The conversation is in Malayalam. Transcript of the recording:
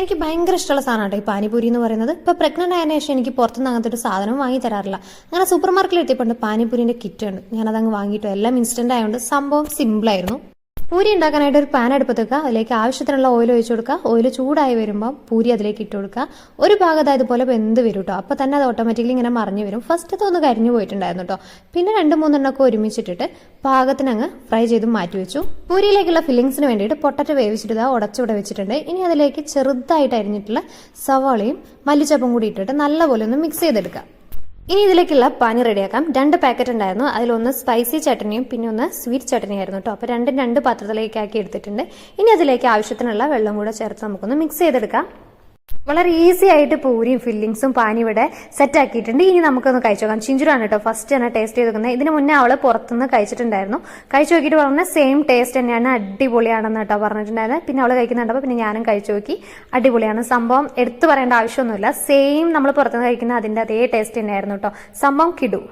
എനിക്ക് ഭയങ്കര ഇഷ്ടമുള്ള സാധനമാണ് ഈ പാനിപൂരി എന്ന് പറയുന്നത്. ഇപ്പോൾ പ്രഗ്നന്റ് ആയതിനു ശേഷം എനിക്ക് പുറത്തുനിന്ന് അങ്ങനത്തെ ഒരു സാധനം വാങ്ങി തരാറില്ല. അങ്ങനെ സൂപ്പർ മാർക്കറ്റിൽ എത്തിയപ്പോൾ പാനിപൂരിന്റെ കിറ്റ് ഉണ്ട് ഞാനതങ്ങ് വാങ്ങിയിട്ടു. എല്ലാം ഇൻസ്റ്റന്റ് ആയതുകൊണ്ട് സംഭവം സിമ്പിൾ ആയിരുന്നു. പൂരി ഉണ്ടാക്കാനായിട്ട് ഒരു പാൻ അടുപ്പത്ത് വെക്കുക. അതിലേക്ക് ആവശ്യത്തിനുള്ള ഓയിൽ ഒഴിച്ചു കൊടുക്കുക. ഓയിൽ ചൂടായി വരുമ്പോൾ പൂരി അതിലേക്ക് ഇട്ട് കൊടുക്കുക. ഒരു ഭാഗത്ത് ഇതുപോലെ വെന്ത് വരും കേട്ടോ അപ്പോൾ തന്നെ അത് ഓട്ടോമാറ്റിക്കലി ഇങ്ങനെ മറിഞ്ഞു വരും. ഫസ്റ്റത്തെ ഒന്ന് കരിഞ്ഞു പോയിട്ടുണ്ടായിരുന്നു കേട്ടോ പിന്നെ രണ്ട് മൂന്നെണ്ണമൊക്കെ ഒരുമിച്ചിട്ടിട്ട് പാകത്തിനങ്ങ് ഫ്രൈ ചെയ്ത് മാറ്റി വെച്ചു. പൂരിയിലേക്കുള്ള ഫില്ലിങ്സിന് വേണ്ടിയിട്ട് പൊട്ടറ്റോ വേവിച്ചിട്ട് ഇതാ ഉടച്ചുവിടെ വെച്ചിട്ടുണ്ട്. ഇനി അതിലേക്ക് ചെറുതായിട്ട് അരിഞ്ഞിട്ടുള്ള സവാളയും മല്ലിച്ചപ്പും കൂടി ഇട്ടിട്ട് നല്ലപോലെ ഒന്ന് മിക്സ് ചെയ്തെടുക്കുക. ഇനി ഇതിലേക്കുള്ള പാനി റെഡിയാക്കാം. രണ്ട് പാക്കറ്റ് ഉണ്ടായിരുന്നു. അതിലൊന്ന് സ്പൈസി ചട്ടനിയും പിന്നെ ഒന്ന് സ്വീറ്റ് ചട്ടനിയും ആയിരുന്നു കേട്ടോ അപ്പോൾ രണ്ടും രണ്ട് പാത്രത്തിലേക്കാക്കി എടുത്തിട്ടുണ്ട്. ഇനി അതിലേക്ക് ആവശ്യത്തിനുള്ള വെള്ളം കൂടെ ചേർത്ത് നമുക്കൊന്ന് മിക്സ് ചെയ്തെടുക്കാം. വളരെ ഈസി ആയിട്ട് പൂരിയും ഫില്ലിങ്സും പാനി ഇവിടെ സെറ്റ് ആക്കിയിട്ടുണ്ട്. ഇനി നമുക്കൊന്ന് കഴിച്ചു നോക്കാം. ചിഞ്ചുരാണ് കേട്ടോ. ഫസ്റ്റ് തന്നെ ടേസ്റ്റ് ചെയ്ത് നോക്കുന്നത് ഇതിന് മുന്നേ അവൾ പുറത്തുനിന്ന് കഴിച്ചിട്ടുണ്ടായിരുന്നു. കഴിച്ചു നോക്കിയിട്ട് പറഞ്ഞ സെയിം ടേസ്റ്റ് തന്നെയാണ് അടിപൊളിയാണെന്ന് കേട്ടോ പറഞ്ഞിട്ടുണ്ടായിരുന്നത് പിന്നെ അവൾ കഴിക്കുന്നുണ്ടപ്പോൾ പിന്നെ ഞാനും കഴിച്ചു നോക്കി. അടിപൊളിയാണ്. സംഭവം എടുത്തു പറയേണ്ട ആവശ്യമൊന്നുമില്ല. സെയിം നമ്മൾ പുറത്തുനിന്ന് കഴിക്കുന്ന അതിന്റെ അതേ ടേസ്റ്റ് തന്നെയായിരുന്നു കേട്ടോ. സംഭവം കിടു.